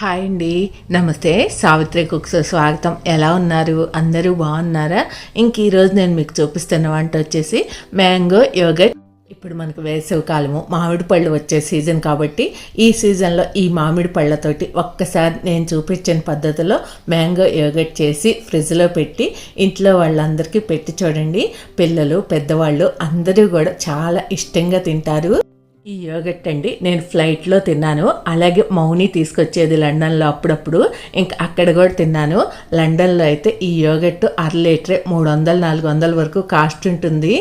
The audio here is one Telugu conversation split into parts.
హాయ్ అండి. నమస్తే. సావిత్రి కుక్స్ స్వాగతం. ఎలా ఉన్నారు? అందరూ బాగున్నారా? ఇంక ఈరోజు నేను మీకు చూపిస్తున్న వంట వచ్చేసి మ్యాంగో యోగట్ ఇప్పుడు మనకు వేసవి కాలము. మామిడి పళ్ళు వచ్చే సీజన్ కాబట్టి ఈ సీజన్లో ఈ మామిడి పళ్ళతోటి ఒక్కసారి నేను చూపించిన పద్ధతిలో మ్యాంగో యోగట్ చేసి ఫ్రిడ్జ్లో పెట్టి ఇంట్లో వాళ్ళందరికీ పెట్టి చూడండి. పిల్లలు పెద్దవాళ్ళు అందరూ కూడా చాలా ఇష్టంగా తింటారు. ఈ యోగట్ అండి నేను ఫ్లైట్లో తిన్నాను. అలాగే మౌని తీసుకొచ్చేది లండన్లో అప్పుడప్పుడు. ఇంకా అక్కడ కూడా తిన్నాను. లండన్లో అయితే ఈ యోగట్ అర లీటరే మూడు వందలు నాలుగు వందల వరకు కాస్ట్ ఉంటుంది.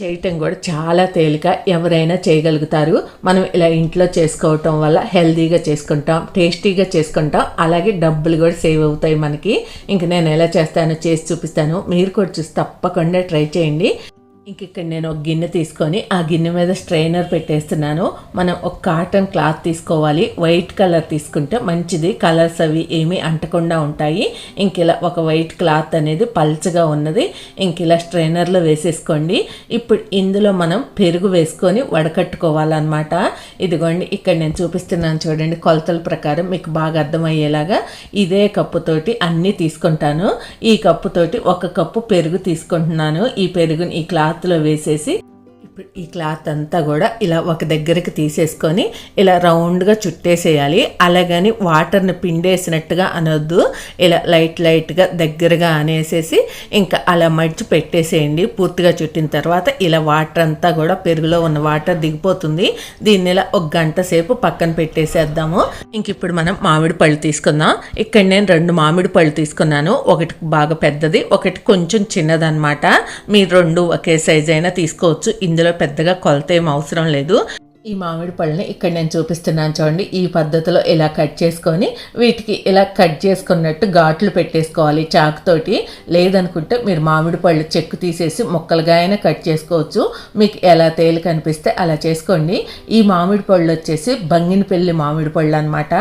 చేయటం కూడా చాలా తేలిక. ఎవరైనా చేయగలుగుతారు. మనం ఇలా ఇంట్లో చేసుకోవటం వల్ల హెల్తీగా చేసుకుంటాం టేస్టీగా చేసుకుంటాం. అలాగే డబ్బులు కూడా సేవ్ అవుతాయి మనకి. ఇంక నేను ఎలా చేస్తానో చేసి చూపిస్తాను. మీరు కూడా చూసి తప్పకుండా ట్రై చేయండి. ఇక్కడ నేను ఒక గిన్నె తీసుకొని ఆ గిన్నె మీద స్ట్రైనర్ పెట్టేస్తున్నాను. మనం ఒక కాటన్ క్లాత్ తీసుకోవాలి. వైట్ కలర్ తీసుకుంటే మంచిది. కలర్స్ అవి ఏమీ అంటకుండా ఉంటాయి. ఇంక ఇలా ఒక వైట్ క్లాత్ అనేది పల్చగా ఉన్నది. ఇంక ఇలా స్ట్రైనర్లో వేసేసుకోండి. ఇప్పుడు ఇందులో మనం పెరుగు వేసుకొని వడకట్టుకోవాలన్నమాట. ఇదిగోండి ఇక్కడ నేను చూపిస్తున్నాను చూడండి కొలతల ప్రకారం మీకు బాగా అర్థమయ్యేలాగా ఇదే కప్పుతోటి అన్నీ తీసుకుంటాను. ఈ కప్పుతోటి ఒక కప్పు పెరుగు తీసుకుంటున్నాను. ఈ పెరుగుని ఈ క్లాత్లో వేసేసి ఇప్పుడు ఈ క్లాత్ అంతా కూడా ఇలా ఒక దగ్గరికి తీసేసుకొని ఇలా రౌండ్గా చుట్టేసేయాలి. అలాగని వాటర్ని పిండేసినట్టుగా అనొద్దు. ఇలా లైట్ లైట్గా దగ్గరగా అనేసేసి ఇంకా అలా మడిచి పెట్టేసేయండి. పూర్తిగా చుట్టిన తర్వాత ఇలా వాటర్ అంతా కూడా పెరుగులో ఉన్న వాటర్ దిగిపోతుంది. దీన్ని ఇలా ఒక గంట సేపు పక్కన పెట్టేసేద్దాము. ఇంక ఇప్పుడు మనం మామిడి పళ్ళు తీసుకుందాం. ఇక్కడ నేను రెండు మామిడి పళ్ళు తీసుకున్నాను. ఒకటి బాగా పెద్దది ఒకటి కొంచెం చిన్నదనమాట మీరు రెండు ఒకే సైజ్ అయినా తీసుకోవచ్చు. ఇందులో పెద్దగా కొలత ఏం అవసరం లేదు. ఈ మామిడి పళ్ళని ఇక్కడ నేను చూపిస్తున్నాను చూడండి. ఈ పద్ధతిలో ఇలా కట్ చేసుకొని వీటికి ఇలా కట్ చేసుకున్నట్టు ఘాట్లు పెట్టేసుకోవాలి చాకుతోటి. లేదనుకుంటే మీరు మామిడి పళ్ళు చెక్కు తీసేసి ముక్కలుగా అయినా కట్ చేసుకోవచ్చు. మీకు ఎలా తేలిక అనిపిస్తే అలా చేసుకోండి. ఈ మామిడి పళ్ళు వచ్చేసి బంగినపల్లి మామిడి పళ్ళు అనమాట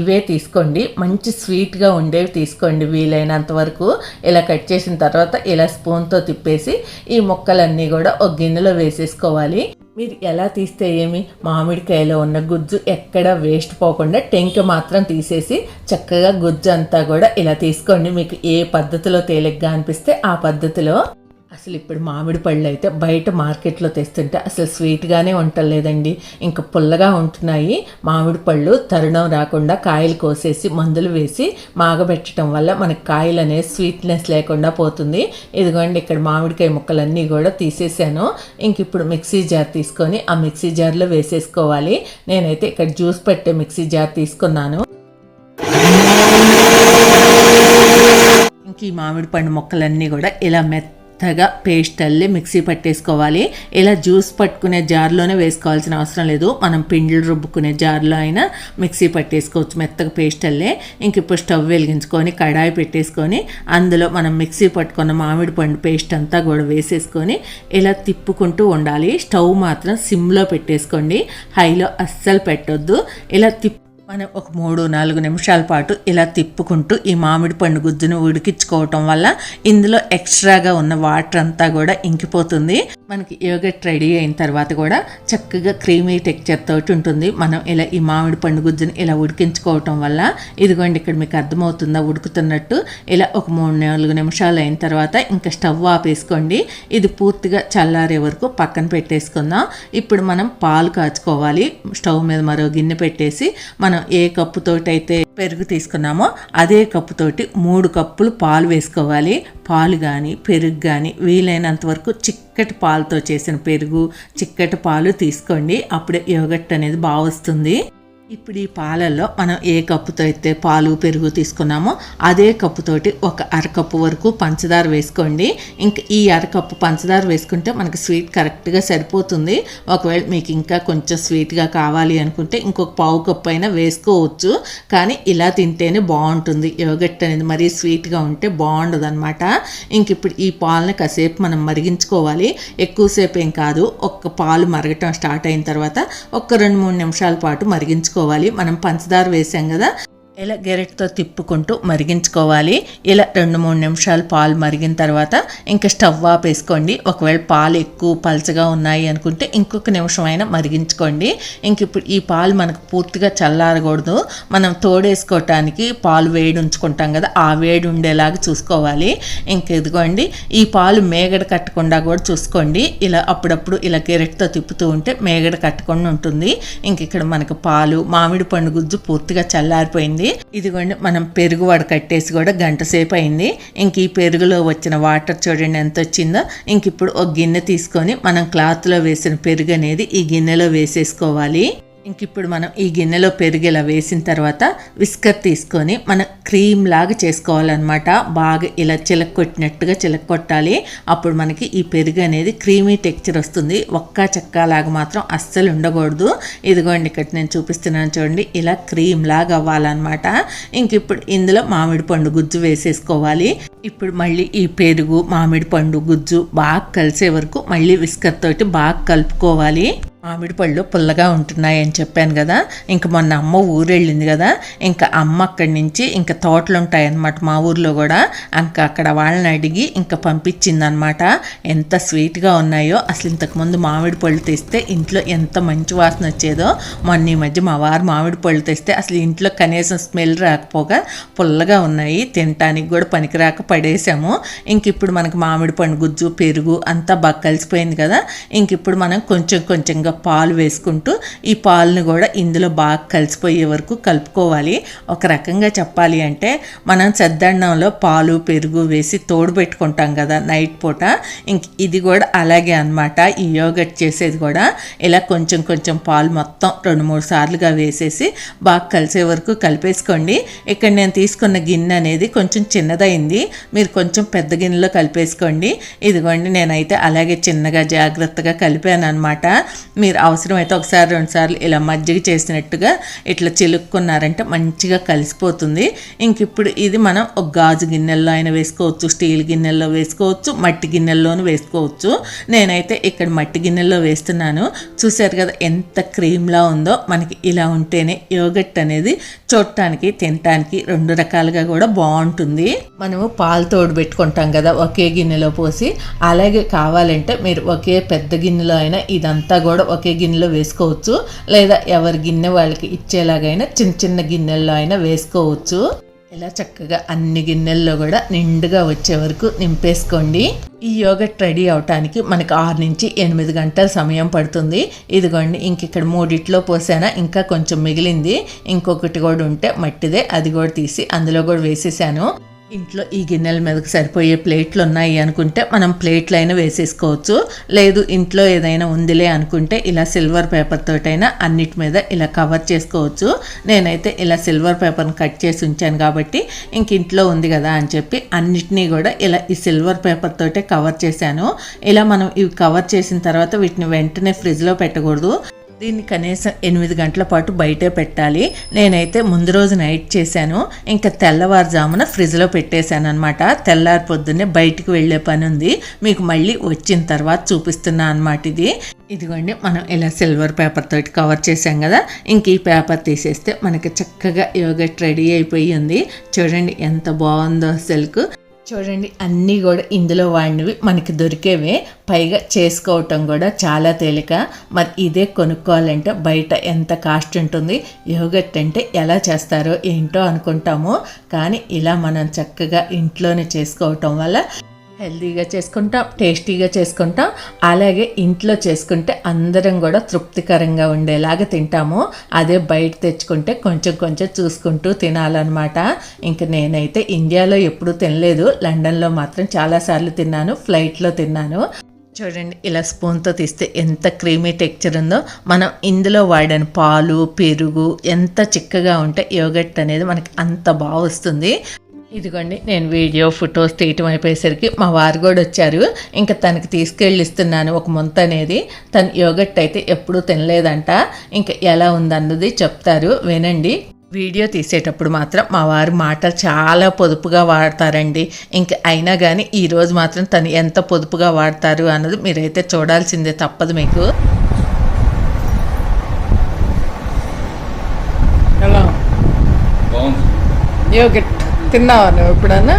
ఇవే తీసుకోండి. మంచి స్వీట్గా ఉండేవి తీసుకోండి వీలైనంత వరకు. ఇలా కట్ చేసిన తర్వాత ఇలా స్పూన్తో తిప్పేసి ఈ ముక్కలన్నీ కూడా ఒక గిన్నెలో వేసేసుకోవాలి. మీరు ఎలా తీస్తే ఏమి? మామిడికాయలో ఉన్న గుజ్జు ఎక్కడ వేస్ట్ పోకుండా టెంక మాత్రం తీసేసి చక్కగా గుజ్జు అంతా కూడా ఇలా తీసుకోండి. మీకు ఏ పద్ధతిలో తేలిగ్గా అనిపిస్తే ఆ పద్ధతిలో అసలు ఇప్పుడు మామిడి పళ్ళు అయితే బయట మార్కెట్లో తెస్తుంటే అసలు స్వీట్గానే ఉండలేదండి ఇంకా పుల్లగా ఉంటున్నాయి. మామిడి పళ్ళు తరుణం రాకుండా కాయలు కోసేసి మందులు వేసి మాగబెట్టడం వల్ల మనకి కాయలు అనేది స్వీట్నెస్ లేకుండా పోతుంది. ఇదిగోండి ఇక్కడ మామిడికాయ ముక్కలన్నీ కూడా తీసేసాను. ఇంక ఇప్పుడు మిక్సీ జార్ తీసుకొని ఆ మిక్సీ జార్లో వేసేసుకోవాలి. నేనైతే ఇక్కడ జ్యూస్ పెట్టే మిక్సీ జార్ తీసుకున్నాను. ఇంక ఈ మామిడి పండు మొక్కలన్నీ కూడా ఇలా మెత్త మెత్తగా పేస్ట్ అల్లి మిక్సీ పట్టేసుకోవాలి. ఇలా జ్యూస్ పట్టుకునే జార్లోనే వేసుకోవాల్సిన అవసరం లేదు. మనం పిండిలు రుబ్బుకునే జార్లో అయినా మిక్సీ పట్టేసుకోవచ్చు మెత్తగా పేస్ట్ అల్లే ఇంక ఇప్పుడు స్టవ్ వెలిగించుకొని కడాయి పెట్టేసుకొని అందులో మనం మిక్సీ పట్టుకున్న మామిడి పండు పేస్ట్ అంతా కూడా వేసేసుకొని ఇలా తిప్పుకుంటూ ఉండాలి. స్టవ్ మాత్రం సిమ్లో పెట్టేసుకోండి. హైలో అస్సలు పెట్టొద్దు. ఇలా తిప్పు మనం ఒక మూడు నాలుగు నిమిషాల పాటు ఇలా తిప్పుకుంటూ ఈ మామిడి పండు గుజ్జును ఉడికించుకోవటం వల్ల ఇందులో ఎక్స్ట్రాగా ఉన్న వాటర్ అంతా కూడా ఇంకిపోతుంది. మనకి యోగట్ రెడీ అయిన తర్వాత కూడా చక్కగా క్రీమీ టెక్చర్ తోటి ఉంటుంది. మనం ఇలా ఈ మామిడి పండు గుజ్జుని ఇలా ఉడికించుకోవటం వల్ల ఇదిగోండి ఇక్కడ మీకు అర్థమవుతుందా ఉడుకుతున్నట్టు. ఇలా ఒక మూడు నాలుగు నిమిషాలు అయిన తర్వాత ఇంకా స్టవ్ ఆపేసుకోండి. ఇది పూర్తిగా చల్లారే వరకు పక్కన పెట్టేసుకుందాం. ఇప్పుడు మనం పాలు కాచుకోవాలి. స్టవ్ మీద మరో గిన్నె పెట్టేసి మనం ఏ కప్పుతోటి అయితే పెరుగు తీసుకున్నామో అదే కప్పుతోటి మూడు కప్పులు పాలు వేసుకోవాలి. పాలు కానీ పెరుగు కానీ వీలైనంత వరకు చిక్కటి పాలతో చేసిన పెరుగు చిక్కటి పాలు తీసుకోండి. అప్పుడే యోగట్ అనేది బాగా వస్తుంది. ఇప్పుడు ఈ పాలల్లో మనం ఏ కప్పుతో అయితే పాలు పెరుగు తీసుకున్నామో అదే కప్పుతోటి ఒక అరకప్పు వరకు పంచదార వేసుకోండి. ఇంకా ఈ అరకప్పు పంచదార వేసుకుంటే మనకి స్వీట్ కరెక్ట్గా సరిపోతుంది. ఒకవేళ మీకు ఇంకా కొంచెం స్వీట్గా కావాలి అనుకుంటే ఇంకొక పావు కప్పు అయినా వేసుకోవచ్చు. కానీ ఇలా తింటేనే బాగుంటుంది. యోగట్ అనేది మరీ స్వీట్గా ఉంటే బాగుండదు అనమాట ఇంక ఇప్పుడు ఈ పాలని కాసేపు మనం మరిగించుకోవాలి. ఎక్కువసేపు ఏం కాదు. ఒక్క పాలు మరగటం స్టార్ట్ అయిన తర్వాత ఒక్క రెండు మూడు నిమిషాల పాటు మరిగించుకోవాలి. మనం పంచదార వేసాం కదా. ఇలా గెరెట్తో తిప్పుకుంటూ మరిగించుకోవాలి. ఇలా రెండు మూడు నిమిషాలు పాలు మరిగిన తర్వాత ఇంకా స్టవ్ ఆపేసుకోండి ఒకవేళ పాలు ఎక్కువ పలచగా ఉన్నాయి అనుకుంటే ఇంకొక నిమిషం అయినా మరిగించుకోండి. ఇంక ఇప్పుడు ఈ పాలు మనకు పూర్తిగా చల్లారకూడదు. మనం తోడేసుకోవటానికి పాలు వేడి ఉంచుకుంటాం కదా ఆ వేడి ఉండేలాగా చూసుకోవాలి. ఇంక ఇదిగోండి ఈ పాలు మేగడ కట్టకుండా కూడా చూసుకోండి. ఇలా అప్పుడప్పుడు ఇలా గెరెట్తో తిప్పుతూ ఉంటే మేగడ కట్టకుండా ఉంటుంది. ఇంక ఇక్కడ మనకు పాలు మామిడి పండు గుజ్జు పూర్తిగా చల్లారిపోయింది. ఇదిగోండి మనం పెరుగు వడకట్టేసి కూడా గంట సేపు అయింది. ఇంక ఈ పెరుగులో వచ్చిన వాటర్ చూడండి ఎంత వచ్చిందో. ఇంక ఇప్పుడు ఒక గిన్నె తీసుకొని మనం క్లాత్లో వేసిన పెరుగు అనేది ఈ గిన్నెలో వేసేసుకోవాలి. ఇంక ఇప్పుడు మనం ఈ గిన్నెలో పెరుగు ఇలా వేసిన తర్వాత విస్కర్ తీసుకొని మనం క్రీమ్ లాగా చేసుకోవాలన్నమాట. బాగా ఇలా చిలక్కొట్టినట్టుగా చిలక్కొట్టాలి. అప్పుడు మనకి ఈ పెరుగు అనేది క్రీమీ టెక్చర్ వస్తుంది. ఒక్క చెక్క లాగా మాత్రం అస్సలు ఉండకూడదు. ఇదిగోండి ఇక్కడ నేను చూపిస్తున్నాను చూడండి. ఇలా క్రీమ్ లాగా అవ్వాలన్నమాట. ఇంక ఇప్పుడు ఇందులో మామిడి పండు గుజ్జు వేసేసుకోవాలి. ఇప్పుడు మళ్ళీ ఈ పెరుగు మామిడి పండు గుజ్జు బాగా కలిసే వరకు మళ్ళీ విస్కర్ తోటి బాగా కలుపుకోవాలి. మామిడి పళ్ళు పుల్లగా ఉంటున్నాయని చెప్పాను కదా. ఇంక మొన్న అమ్మ ఊరు వెళ్ళింది కదా. ఇంకా అమ్మ అక్కడి నుంచి ఇంకా తోటలు ఉంటాయన్నమాట మా ఊర్లో కూడా. ఇంకా అక్కడ వాళ్ళని అడిగి ఇంకా పంపించిందనమాట ఎంత స్వీట్గా ఉన్నాయో. అసలు ఇంతకుముందు మామిడి పళ్ళు తెస్తే ఇంట్లో ఎంత మంచి వాసన వచ్చేదో. మొన్న ఈ మధ్య మా వారు మామిడి పళ్ళు తెస్తే అసలు ఇంట్లో కనీసం స్మెల్ రాకపోగా పుల్లగా ఉన్నాయి. తినటానికి కూడా పనికిరాక పడేసాము. ఇంక ఇప్పుడు మనకు మామిడి పండు గుజ్జు పెరుగు అంతా బాగా కలిసిపోయింది కదా. ఇంక ఇప్పుడు మనం కొంచెం కొంచెంగా పాలు వేసుకుంటూ ఈ పాలను కూడా ఇందులో బాగా కలిసిపోయే వరకు కలుపుకోవాలి. ఒక రకంగా చెప్పాలి అంటే మనం సద్దన్నంలో పాలు పెరుగు వేసి తోడు పెట్టుకుంటాం కదా నైట్ పూట. ఇంక ఇది కూడా అలాగే అన్నమాట. ఈ యోగట్ చేసేది కూడా ఇలా కొంచెం కొంచెం పాలు మొత్తం రెండు మూడు సార్లుగా వేసేసి బాగా కలిసే వరకు కలిపేసుకోండి. ఇక్కడ నేను తీసుకున్న గిన్నె అనేది కొంచెం చిన్నదైంది. మీరు కొంచెం పెద్ద గిన్నెలో కలిపేసుకోండి. ఇదిగోండి నేనైతే అలాగే చిన్నగా జాగ్రత్తగా కలిపాను అనమాట మీరు అవసరమైతే ఒకసారి రెండుసార్లు ఇలా మజ్జిగ చేసినట్టుగా ఇట్లా చిలుక్కున్నారంటే మంచిగా కలిసిపోతుంది. ఇంక ఇప్పుడు ఇది మనం ఒక గాజు గిన్నెల్లో అయినా వేసుకోవచ్చు స్టీల్ గిన్నెల్లో వేసుకోవచ్చు మట్టి గిన్నెల్లోనూ వేసుకోవచ్చు. నేనైతే ఇక్కడ మట్టి గిన్నెల్లో వేస్తున్నాను. చూసారు కదా ఎంత క్రీమ్లా ఉందో మనకి ఇలా ఉంటేనే యోగట్ అనేది చూడటానికి తినటానికి రెండు రకాలుగా కూడా బాగుంటుంది. మనము పాలు తోడు పెట్టుకుంటాం కదా ఒకే గిన్నెలో పోసి. అలాగే కావాలంటే మీరు ఒకే పెద్ద గిన్నెలో అయినా ఇదంతా కూడా ఒకే గిన్నెలో వేసుకోవచ్చు. లేదా ఎవరి గిన్నె వాళ్ళకి ఇచ్చేలాగైనా చిన్న చిన్న గిన్నెల్లో అయినా వేసుకోవచ్చు. ఇలా చక్కగా అన్ని గిన్నెల్లో కూడా నిండుగా వచ్చే వరకు నింపేసుకోండి. ఈ యోగట్ రెడీ అవటానికి మనకి ఆరు నుంచి ఎనిమిది గంటల సమయం పడుతుంది. ఇదిగోండి ఇంక ఇక్కడ మూడిట్లో పోసానా ఇంకా కొంచెం మిగిలింది. ఇంకొకటి కూడా ఉంటే మట్టిదే అది కూడా తీసి అందులో కూడా వేసేసాను. ఇంట్లో ఈ గిన్నెల మీదకి సరిపోయే ప్లేట్లు ఉన్నాయి అనుకుంటే మనం ప్లేట్లు అయినా వేసేసుకోవచ్చు. లేదు ఇంట్లో ఏదైనా ఉందిలే అనుకుంటే ఇలా సిల్వర్ పేపర్ తోటైనా అన్నిటి మీద ఇలా కవర్ చేసుకోవచ్చు. నేనైతే ఇలా సిల్వర్ పేపర్ని కట్ చేసి ఉంచాను కాబట్టి ఇంక ఇంట్లో ఉంది కదా అని చెప్పి అన్నిటినీ కూడా ఇలా ఈ సిల్వర్ పేపర్ తోటే కవర్ చేశాను. ఇలా మనం ఇవి కవర్ చేసిన తర్వాత వీటిని వెంటనే ఫ్రిడ్జ్లో పెట్టకూడదు. దీన్ని కనీసం ఎనిమిది గంటల పాటు బయటే పెట్టాలి. నేనైతే ముందు రోజు నైట్ చేశాను. ఇంకా తెల్లవారుజామున ఫ్రిడ్జ్లో పెట్టేశాను అనమాట తెల్లారి పొద్దున్నే బయటికి వెళ్ళే పని ఉంది. మీకు మళ్ళీ వచ్చిన తర్వాత చూపిస్తున్నా అనమాట ఇది. ఇదిగోండి మనం ఇలా సిల్వర్ పేపర్ తోటి కవర్ చేసాం కదా. ఇంక ఈ పేపర్ తీసేస్తే మనకి చక్కగా యోగట్ రెడీ అయిపోయి ఉంది. చూడండి ఎంత బాగుందో సిల్క్. చూడండి అన్నీ కూడా ఇందులో వాడినవి మనకి దొరికేవే. పైగా చేసుకోవటం కూడా చాలా తేలిక. మరి ఇదే కొనుక్కోవాలంటే బయట ఎంత కాస్ట్ ఉంటుంది యోగట్ అంటే ఎలా చేస్తారో ఏంటో అనుకుంటాము. కానీ ఇలా మనం చక్కగా ఇంట్లోనే చేసుకోవటం వల్ల హెల్తీగా చేసుకుంటాం టేస్టీగా చేసుకుంటాం అలాగే ఇంట్లో చేసుకుంటే అందరం కూడా తృప్తికరంగా ఉండేలాగా తింటాము. అదే బయట తెచ్చుకుంటే కొంచెం కొంచెం చూసుకుంటూ తినాలన్నమాట. ఇంక నేనైతే ఇండియాలో ఎప్పుడూ తినలేదు. లండన్లో మాత్రం చాలాసార్లు తిన్నాను ఫ్లైట్లో తిన్నాను. చూడండి ఇలా స్పూన్తో తీస్తే ఎంత క్రీమీ టెక్చర్ ఉందో. మనం ఇందులో వాడిన పాలు పెరుగు ఎంత చిక్కగా ఉంటే యోగట్ అనేది మనకి అంత బాగా వస్తుంది. ఇదిగోండి నేను వీడియో ఫొటోస్ తీయటం అయిపోయేసరికి మా వారు కూడా వచ్చారు. ఇంకా తనకి తీసుకెళ్ళి ఇస్తున్నాను ఒక ముంత అనేది. తను యోగట్ అయితే ఎప్పుడూ తినలేదంట. ఇంకా ఎలా ఉందన్నది చెప్తారు వినండి. వీడియో తీసేటప్పుడు మాత్రం మా వారి మాటలు చాలా పొదుపుగా వాడతారండి. ఇంక అయినా కానీ ఈరోజు మాత్రం తను ఎంత పొదుపుగా వాడతారు అన్నది మీరైతే చూడాల్సిందే తప్పదు మీకు. యోగట్. తిన్నావా నువ్వు ఎప్పుడన్నా?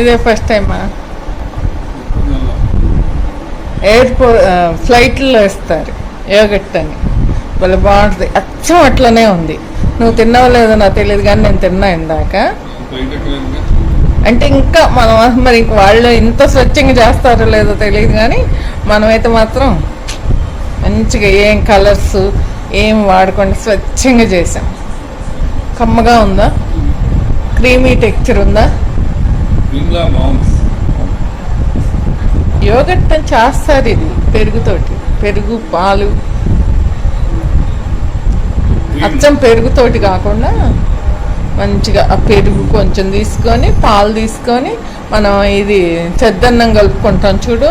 ఇదే ఫస్ట్ టైమా ఎయిర్పోర్ట్ ఫ్లైట్లో ఇస్తారు. యోగట్ అని. వాళ్ళు బాగుంటుంది. అచ్చం అట్లనే ఉంది. నువ్వు తిన్నావు లేదో నాకు తెలియదు కానీ నేను తిన్నా ఇందాక. అంటే ఇంకా మనం మరి ఇంక వాళ్ళు ఇంత స్వచ్ఛంగా చేస్తారో లేదో తెలియదు కానీ మనమైతే మాత్రం మంచిగా ఏం కలర్స్ ఏం వాడకుండా స్వచ్ఛంగా చేసాం. కమ్మగా ఉందా? క్రీమీ టెక్చర్ ఉందా? యోగట్ అని చేస్తారు ఇది పెరుగుతోటి. పెరుగు పాలు. అచ్చం పెరుగుతోటి కాకుండా మంచిగా ఆ పెరుగు కొంచెం తీసుకొని పాలు తీసుకొని మనం ఇది చెద్దన్నం కలుపుకుంటాం చూడు.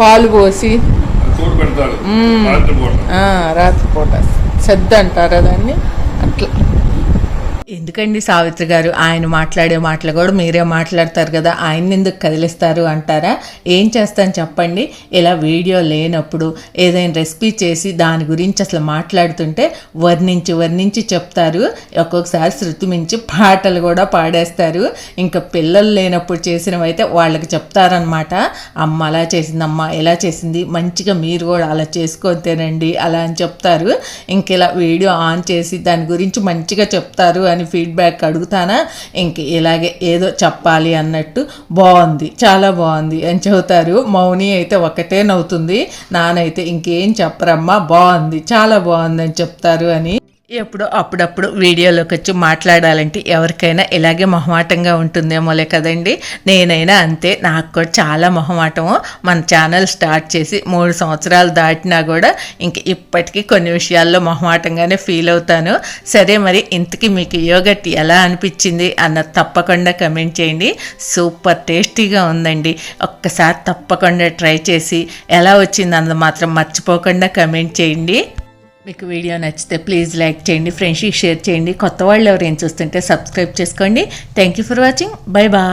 పాలు పోసి. రాత్రిపూట. చెద్ద అంటారా దాన్ని? అట్లా. ఎందుకండి సావిత్రి గారు? ఆయన మాట్లాడే మాటలు కూడా మీరే మాట్లాడతారు కదా ఆయన ఎందుకు కదిలిస్తారు అంటారా? ఏం చేస్తాను చెప్పండి. ఇలా వీడియో లేనప్పుడు ఏదైనా రెసిపీ చేసి దాని గురించి అసలు మాట్లాడుతుంటే వర్ణించి వర్ణించి చెప్తారు. ఒక్కొక్కసారి శృతి మించి పాటలు కూడా పాడేస్తారు. ఇంకా పిల్లలు లేనప్పుడు చేసినవైతే వాళ్ళకి చెప్తారనమాట అమ్మ అలా చేసిందమ్మ ఎలా చేసింది మంచిగా మీరు కూడా అలా చేసుకొని తినండి అలా అని చెప్తారు. ఇంక ఇలా వీడియో ఆన్ చేసి దాని గురించి మంచిగా చెప్తారు అని అని ఫీడ్బ్యాక్ అడుగుతానా? ఇంక ఇలాగే ఏదో చెప్పాలి అన్నట్టు బాగుంది చాలా బాగుంది అని చెబుతారు. మౌని అయితే ఒకటే నవ్వుతుంది. నానైతే ఇంకేం చెప్పరమ్మా బాగుంది చాలా బాగుంది అని చెప్తారు అని. ఎప్పుడు అప్పుడప్పుడు వీడియోలోకి వచ్చి మాట్లాడాలంటే ఎవరికైనా ఇలాగే మొహమాటంగా ఉంటుందేమోలే కదండి. నేనైనా అంతే నాకు కూడా చాలా మొహమాటము. మన ఛానల్ స్టార్ట్ చేసి మూడు సంవత్సరాలు దాటినా కూడా ఇంక ఇప్పటికీ కొన్ని విషయాల్లో మొహమాటంగానే ఫీల్ అవుతాను. సరే మరి ఇంతకీ మీకు యోగట్ ఎలా అనిపించింది అన్న తప్పకుండా కమెంట్ చేయండి. సూపర్ టేస్టీగా ఉందండి. ఒక్కసారి తప్పకుండా ట్రై చేసి ఎలా వచ్చింది అన్నది మాత్రం మర్చిపోకుండా కమెంట్ చేయండి. మీకు వీడియో నచ్చితే ప్లీజ్ లైక్ చేయండి ఫ్రెండ్స్కి షేర్ చేయండి. కొత్త వాళ్ళు ఎవరైనా చూస్తుంటే సబ్స్క్రైబ్ చేసుకోండి. Thank you for watching bye bye